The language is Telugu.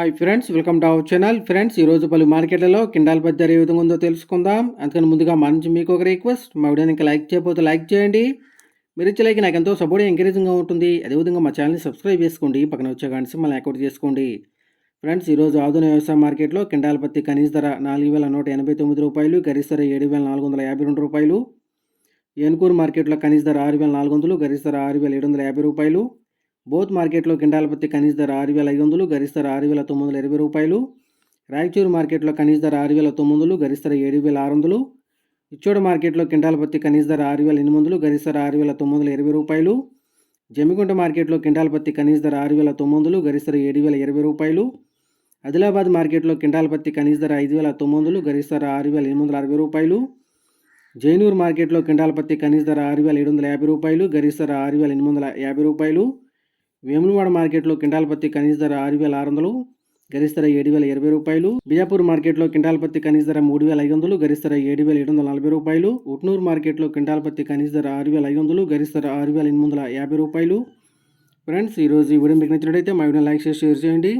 Hi friends welcome to our channel friends ఈరోజు పలు మార్కెట్లలో కిండాల్ పద్ధతి ఏ విధంగా ఉందో తెలుసుకుందాం. అందుకని ముందుగా మా నుంచి మీకు ఒక రిక్వెస్ట్ మా వీడియోని ఇంకా లైక్ చేయకపోతే లైక్ చేయండి. మీరు ఇచ్చే లైక్ నాకు ఎంతో సపోర్ట్ ఎంకరేజింగ్గా ఉంటుంది. అదేవిధంగా మా ఛానల్ని సబ్స్క్రైబ్ చేసుకోండి. పక్కన వచ్చే గంట మళ్ళీ అకౌంట్ చేసుకోండి. ఫ్రెండ్స్ ఈరోజు ఆధునిక వ్యవసాయ మార్కెట్లో కిండాల్ పత్తి కనీస ధర నాలుగు వేల నూట ఎనభై తొమ్మిది రూపాయలు గరిష్ట ధర ఏడు వేల నాలుగు వందల యాభై రెండు రూపాయలు. ఏనుకూరు మార్కెట్లో కనీస ధర ఆరు వేల నాలుగు వందలు గరిష్ట ధర ఆరు వేల ఏడు వందల యాభై రూపాయలు. బోత్ మార్కెట్లో కింటాల పత్తి కనీస ధర ఆరు వేల ఐదు వందలు గరిష్ట ధర ఆరు వేల తొమ్మిది వందల ఇరవై రూపాయలు. రాయచూరు మార్కెట్లో కనీస ధర ఆరు వేల తొమ్మిది వందలు గరిష్ట ధర ఏడు వేల ఆరు వందలు. ఇచ్చోడ మార్కెట్లో కింటాల పత్తి కనీస ధర ఆరు వేల ఎనిమిది వందలు గరిష్ట ధర ఆరు వేల తొమ్మిది వందల ఇరవై రూపాయలు. జమ్మికుంట మార్కెట్లో కింటాల పత్తి కనీస ధర ఆరు వేల తొమ్మిది వందలు గరిష్ట ధర ఏడు వేల ఇరవై రూపాయలు. ఆదిలాబాద్ మార్కెట్లో కింటాల పత్తి కనీస ధర ఐదు వేల తొమ్మిది వందలు గరిష్ట ధర ఆరు వేల ఎనిమిది వందల అరవై రూపాయలు. జైనూర్ మార్కెట్లో కింటాల పత్తి కనీస ధర ఆరు వేల ఏడు వందల యాభై రూపాయలు గరిష్ట ధర ఆరు వేల ఎనిమిది వందల యాభై రూపాయలు. వేములవాడ మార్కెట్లో కిండాల పత్తి కనీస ధర ఆరు వేల ఆరు వందలు గరిష్ట ధర ఏడు వేల ఇరవై రూపాయలు. బిజాపూర్ మార్కెట్లో కిండాల పత్తి కనీస ధర మూడు వేల ఐదు వందలు గరిష్ట ధర ఏడు వేల ఏడు వందల నలభై రూపాయలు. ఉట్నూరు మార్కెట్లో కిండాల పత్తి కనీస ధర ఆరు వేల ఐదు వందలు గరిష్ట ధర ఆరు వేల ఎనిమిది వందల యాభై రూపాయలు. ఫ్రెండ్స్ ఈరోజు ఈ వీడియో మీకు నచ్చినట్టయితే మా వీడియో లైక్ చేసి షేర్ చేయండి.